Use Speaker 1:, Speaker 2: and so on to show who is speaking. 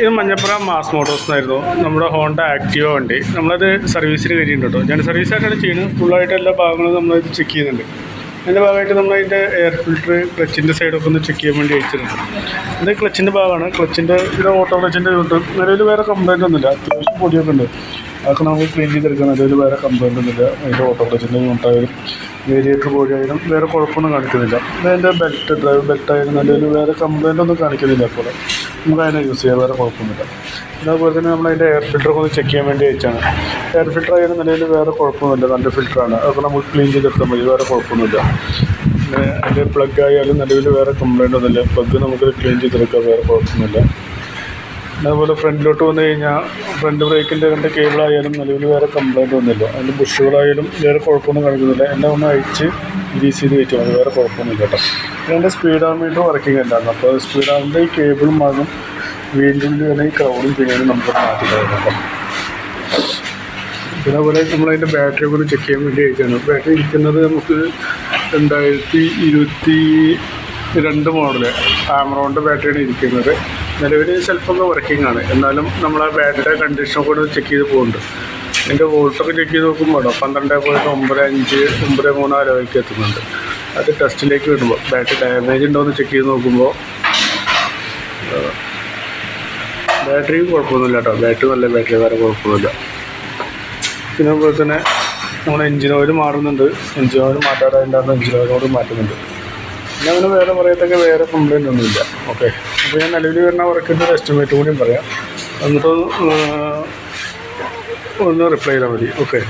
Speaker 1: ഇത് Manjappura mass Motors എന്നായിരുന്നു. നമ്മുടെ ഹോണ്ട ആക്റ്റീവ വണ്ടി. നമ്മളത് സർവീസിന് കയറ്റിയിട്ടുണ്ട് കേട്ടോ. ഞാൻ സർവീസായിട്ടാണ് ചെയ്യുന്നത്. ഫുള്ളായിട്ട് എല്ലാ ഭാഗങ്ങളും നമ്മളത് ചെക്ക് ചെയ്യുന്നുണ്ട്. അതിന്റെ ഭാഗമായിട്ട് നമ്മൾ അതിന്റെ എയർ ഫിൽറ്റർ ക്ലച്ചിന്റെ സൈഡൊക്കെ ഒന്ന് ചെക്ക് ചെയ്യാൻ വേണ്ടി അയച്ചിട്ടുണ്ട്. ഇത് ക്ലച്ചിന്റെ ഭാഗമാണ്. ക്ലച്ചിന്റെ ഇത് ഓട്ടോ ക്ലച്ചിന്റെ ഇതുണ്ട്. നിലവിൽ വേറെ കംപ്ലൈന്റ് ഒന്നുമില്ല. അത്യാവശ്യം പൊടിയൊക്കെ ഉണ്ട്. അതൊക്കെ നമുക്ക് ക്ലീൻ ചെയ്തെടുക്കാൻ നിലവിൽ വേറെ കംപ്ലൈന്റ് ഒന്നുമില്ല. അതിന്റെ ഓട്ടോ ക്ലച്ചിന്റെ ഉണ്ടായാലും വേരിയേറ്റർ പോയാലും വേറെ കുഴപ്പമൊന്നും കാണിക്കുന്നില്ല. അതിന്റെ ബെൽറ്റ് ഡ്രൈവ് ബെൽറ്റായാലും നിലവിൽ വേറെ കംപ്ലൈന്റ് ഒന്നും കാണിക്കുന്നില്ല അപ്പോൾ നമുക്ക് അതിനെ യൂസ് ചെയ്യാം വേറെ കുഴപ്പമൊന്നുമില്ല. പിന്നെ അതുപോലെ തന്നെ നമ്മൾ അതിന്റെ എയർ ഫിൽറ്റർ ഒന്ന് ചെക്ക് ചെയ്യാൻ വേണ്ടി അയച്ചാണ് എയർ ഫിൽറ്റർ ആയിരുന്ന നിലയിൽ വേറെ കുഴപ്പമൊന്നുമില്ല. നല്ല ഫിൽറ്ററാണ് അതൊക്കെ നമുക്ക് ക്ലീൻ ചെയ്തെടുത്താൽ മതി. വേറെ കുഴപ്പമൊന്നുമില്ല. പിന്നെ അതിന്റെ പ്ലഗ് ആയാലും നിലവിൽ വേറെ കംപ്ലൈന്റ് ഒന്നുമില്ല. പ്ലഗ് നമുക്ക് ക്ലീൻ ചെയ്തെടുക്കാം വേറെ കുഴപ്പമൊന്നുമില്ല. അതുപോലെ ഫ്രണ്ടിലോട്ട് വന്നു കഴിഞ്ഞാൽ ഫ്രണ്ട് ബ്രേക്കിന്റെ രണ്ട് കേബിളായാലും നിലവിൽ വേറെ കംപ്ലൈന്റ് ഒന്നുമില്ല. അതിന്റെ ബുഷുകളായാലും വേറെ കുഴപ്പമൊന്നും കാണിക്കുന്നില്ല. എന്നെ ഒന്ന് അഴിച്ച് ഗ്രീസ് ചെയ്ത് കയറ്റും. അത് വേറെ കുഴപ്പമൊന്നുമില്ല കേട്ടോ. പിന്നെ എന്റെ സ്പീഡ് ആമീറ്റർ വർക്കിംഗ് ഉണ്ടായിരുന്നു അപ്പോൾ സ്പീഡ് ആമിന്റെ ഈ കേബിളും മാറും വീണ്ടും തന്നെ ഈ ക്രൗഡും ചെയ്യാനും നമുക്ക് മാറ്റി കളയണം കേട്ടോ. പിന്നെ അതുപോലെ നമ്മളതിന്റെ ബാറ്ററി ഒക്കെ ചെക്ക് ചെയ്യാൻ വേണ്ടി അയച്ചാണ് ബാറ്ററി ഇരിക്കുന്നത് നമുക്ക് രണ്ടായിരത്തി ഇരുപത്തി രണ്ട് മോഡൽ ആമറോണിന്റെ ബാറ്ററിയാണ് ഇരിക്കുന്നത്. നിലവിൽ ചിലപ്പോൾ വർക്കിംഗ് ആണ്. എന്നാലും നമ്മൾ ആ ബാറ്ററിയുടെ കണ്ടീഷൻ കൂടെ ചെക്ക് ചെയ്ത് പോകുന്നുണ്ട് അതിന്റെ വോൾട്ടൊക്കെ ചെക്ക് ചെയ്ത് നോക്കുമ്പോൾ പന്ത്രണ്ട് പോയിട്ട് ഒമ്പത് അഞ്ച് ഒമ്പത് മൂന്ന് ആലോചിക്ക് എത്തുന്നുണ്ട്. അത് ടെസ്റ്റിലേക്ക് വിടുമ്പോൾ ബാറ്ററി ഡാമേജ് ഉണ്ടോ എന്ന് ചെക്ക് ചെയ്ത് നോക്കുമ്പോൾ ബാറ്ററി കുഴപ്പമൊന്നുമില്ല കേട്ടോ ബാറ്ററി നല്ല ബാറ്ററി വേറെ കുഴപ്പമൊന്നുമില്ല. പിന്നെ അതുപോലെ തന്നെ നമ്മൾ എഞ്ചിൻ ഓയിൽ മാറുന്നുണ്ട്. എഞ്ചിൻ ഓയിൽ മാറ്റാതെ എഞ്ചിൻ ഓയിലോട് മാറ്റുന്നുണ്ട് പിന്നെ അവന് വേറെ പറയത്തൊക്കെ വേറെ കംപ്ലൈന്റ് ഒന്നുമില്ല. ഓക്കെ അപ്പോൾ ഞാൻ നിലവിൽ വരുന്ന വർക്കിന്റെ എസ്റ്റിമേറ്റ് കൂടിയും പറയാം. എന്നിട്ട് ഒന്ന് റിപ്ലൈ ചെയ്താൽ മതി. ഓക്കെ